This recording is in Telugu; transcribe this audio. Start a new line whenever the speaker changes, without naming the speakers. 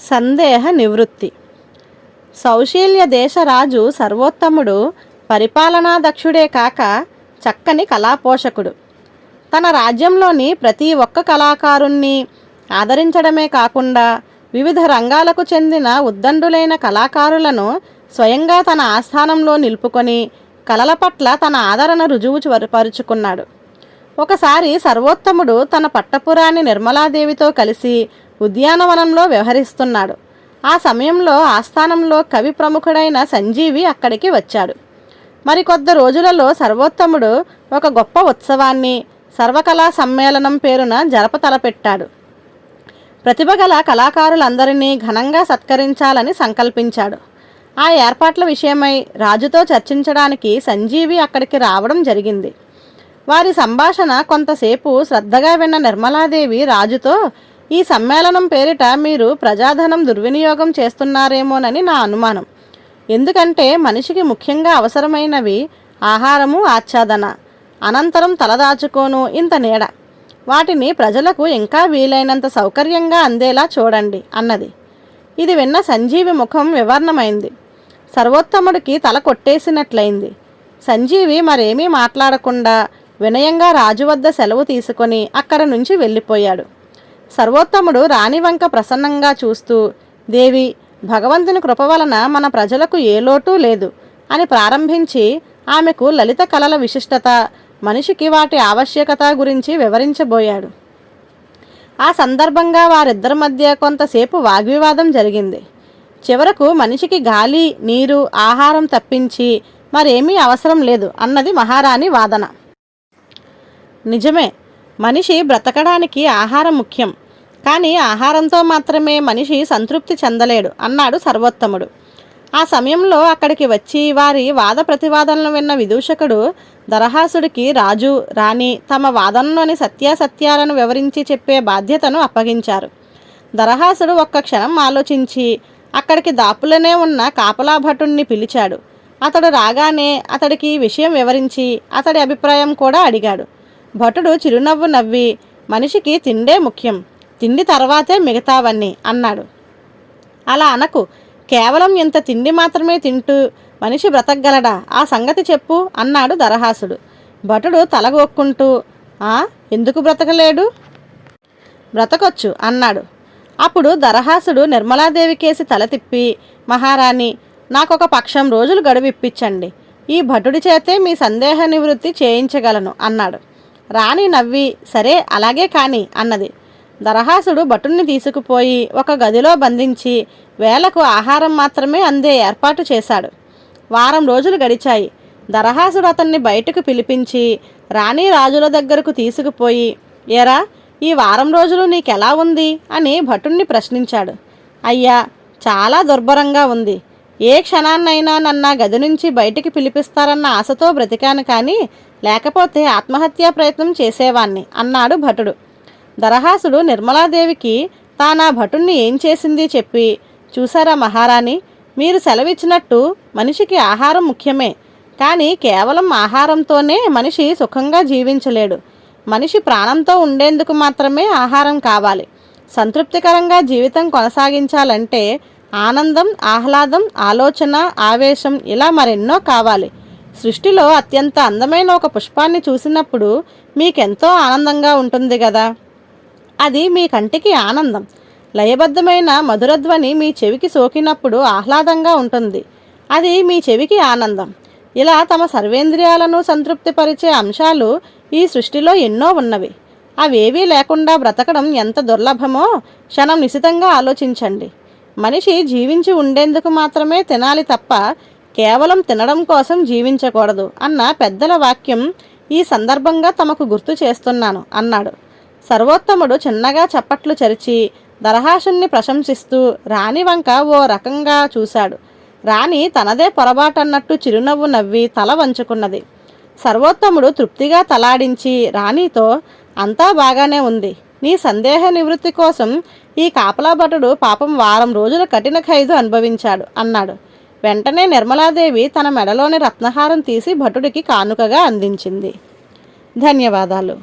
సందేహ నివృత్తి. సౌశీల్య దేశరాజు సర్వోత్తముడు పరిపాలనా దక్షుడే కాక చక్కని కళాపోషకుడు. తన రాజ్యంలోని ప్రతి ఒక్క కళాకారుణ్ణి ఆదరించడమే కాకుండా వివిధ రంగాలకు చెందిన ఉద్దండులైన కళాకారులను స్వయంగా తన ఆస్థానంలో నిలుపుకొని కళల పట్ల తన ఆదరణ రుజువు పరుచుకున్నాడు. ఒకసారి సర్వోత్తముడు తన పట్టపురాణి నిర్మలాదేవితో కలిసి ఉద్యానవనంలో వ్యవహరిస్తున్నాడు. ఆ సమయంలో ఆస్థానంలో కవి ప్రముఖుడైన సంజీవి అక్కడికి వచ్చాడు. మరికొద్ది రోజులలో సర్వోత్తముడు ఒక గొప్ప ఉత్సవాన్ని సర్వకళా సమ్మేళనం పేరున జరప తలపెట్టాడు ప్రతిభ గల కళాకారులందరినీ ఘనంగా సత్కరించాలని సంకల్పించాడు. ఆ ఏర్పాట్ల విషయమై రాజుతో చర్చించడానికి సంజీవి అక్కడికి రావడం జరిగింది. వారి సంభాషణ కొంతసేపు శ్రద్ధగా విన్న నిర్మలాదేవి రాజుతో ఈ సమ్మేళనం పేరిట మీరు ప్రజాధనం దుర్వినియోగం చేస్తున్నారేమోనని నా అనుమానం. ఎందుకంటే మనిషికి ముఖ్యంగా అవసరమైనవి ఆహారము ఆచ్ఛాదన. అనంతరం తలదాచుకోను ఇంత నీడ. వాటిని ప్రజలకు ఇంకా వీలైనంత సౌకర్యంగా అందేలా చూడండి అన్నది. ఇది విన్న సంజీవి ముఖం వివర్ణమైంది. సర్వోత్తముడికి తల కొట్టేసినట్లయింది. సంజీవి మరేమీ మాట్లాడకుండా వినయంగా రాజు వద్ద సెలవు తీసుకొని అక్కడ నుంచి వెళ్ళిపోయాడు. సర్వోత్తముడు రాణివంక ప్రసన్నంగా చూస్తూ దేవి భగవంతుని కృప వలన మన ప్రజలకు ఏ లోటు లేదు అని ప్రారంభించి ఆమెకు లలిత కళల విశిష్టత మనిషికి వాటి ఆవశ్యకత గురించి వివరించబోయాడు. ఆ సందర్భంగా వారిద్దరి మధ్య కొంతసేపు వాగ్వివాదం జరిగింది. చివరకు మనిషికి గాలి నీరు ఆహారం తప్పించి మరేమీ అవసరం లేదు అన్నది మహారాణి వాదన. నిజమే మనిషి బ్రతకడానికి ఆహారం ముఖ్యం. కానీ ఆహారంతో మాత్రమే మనిషి సంతృప్తి చెందలేడు అన్నాడు సర్వోత్తముడు. ఆ సమయంలో అక్కడికి వచ్చి వారి వాద ప్రతివాదనలు విన్న విదూషకుడు దరహాసుడికి రాజు రాణి తమ వాదనలోని సత్యాసత్యాలను వివరించి చెప్పే బాధ్యతను అప్పగించారు. దరహాసుడు ఒక్క క్షణం ఆలోచించి అక్కడికి దాపులనే ఉన్న కాపలాభటుణ్ణి పిలిచాడు. అతడు రాగానే అతడికి విషయం వివరించి అతడి అభిప్రాయం కూడా అడిగాడు. భటుడు చిరునవ్వు నవ్వి మనిషికి తిండే ముఖ్యం తిండి తర్వాతే మిగతావన్నీ అన్నాడు. అలా అనకు కేవలం ఇంత తిండి మాత్రమే తింటూ మనిషి బ్రతకగలడా? ఆ సంగతి చెప్పు అన్నాడు దరహాసుడు భటుడు తలగొక్కుంటూ ఆ ఎందుకు బ్రతకలేడు? బ్రతకొచ్చు అన్నాడు. అప్పుడు దరహాసుడు నిర్మలాదేవి కేసి తల తిప్పి మహారాణి నాకొక పక్షం రోజులు గడువు ఇప్పించండి ఈ భటుడి చేతే మీ సందేహ నివృత్తి చేయించగలను అన్నాడు. రాణి నవ్వి సరే అలాగే కాని అన్నది. దరహాసుడు భటుణ్ణి తీసుకుపోయి ఒక గదిలో బంధించి వేలకు ఆహారం మాత్రమే అందే ఏర్పాటు చేశాడు. వారం రోజులు గడిచాయి. దరహాసుడు అతన్ని బయటకు పిలిపించి రాణి రాజుల దగ్గరకు తీసుకుపోయి ఏరా ఈ వారం రోజులు నీకెలా ఉంది? అని భటుణ్ణి ప్రశ్నించాడు. అయ్యా చాలా దుర్భరంగా ఉంది. ఏ క్షణాన్నైనా నన్న గది నుంచి బయటికి పిలిపిస్తారన్న ఆశతో బ్రతికాను కానీ లేకపోతే ఆత్మహత్యా ప్రయత్నం చేసేవాణ్ణి అన్నాడు భటుడు. దరహాసుడు నిర్మలాదేవికి తానా భటుణ్ణి ఏం చేసింది చెప్పి చూసారా మహారాణి మీరు సెలవిచ్చినట్టు మనిషికి ఆహారం ముఖ్యమే కానీ కేవలం ఆహారంతోనే మనిషి సుఖంగా జీవించలేడు. మనిషి ప్రాణంతో ఉండేందుకు మాత్రమే ఆహారం కావాలి. సంతృప్తికరంగా జీవితం కొనసాగించాలంటే ఆనందం ఆహ్లాదం ఆలోచన ఆవేశం ఇలా మరెన్నో కావాలి. సృష్టిలో అత్యంత అందమైన ఒక పుష్పాన్ని చూసినప్పుడు మీకెంతో ఆనందంగా ఉంటుంది కదా అది మీ కంటికి ఆనందం. లయబద్ధమైన మధురధ్వని మీ చెవికి సోకినప్పుడు ఆహ్లాదంగా ఉంటుంది. అది మీ చెవికి ఆనందం. ఇలా తమ సర్వేంద్రియాలను సంతృప్తిపరిచే అంశాలు ఈ సృష్టిలో ఎన్నో ఉన్నవి. అవేవీ లేకుండా బ్రతకడం ఎంత దుర్లభమో క్షణం నిశితంగా ఆలోచించండి. మనిషి జీవించి ఉండేందుకు మాత్రమే తినాలి తప్ప కేవలం తినడం కోసం జీవించకూడదు అన్న పెద్దల వాక్యం ఈ సందర్భంగా తమకు గుర్తు చేస్తున్నాను అన్నాడు. సర్వోత్తముడు చిన్నగా చప్పట్లు చరిచి దరహాసుని ప్రశంసిస్తూ రాణి వంక ఓ రకంగా చూశాడు. రాణి తనదే పొరబాటన్నట్టు చిరునవ్వు నవ్వి తల వంచుకున్నది. సర్వోత్తముడు తృప్తిగా తలాడించి రాణితో అంతా బాగానే ఉంది. నీ సందేహ నివృత్తి కోసం ఈ కాపలా భటుడు పాపం వారం రోజుల కఠిన ఖైదు అనుభవించాడు అన్నాడు. వెంటనే నిర్మలాదేవి తన మెడలోని రత్నహారం తీసి భటుడికి కానుకగా అందించింది. ధన్యవాదాలు.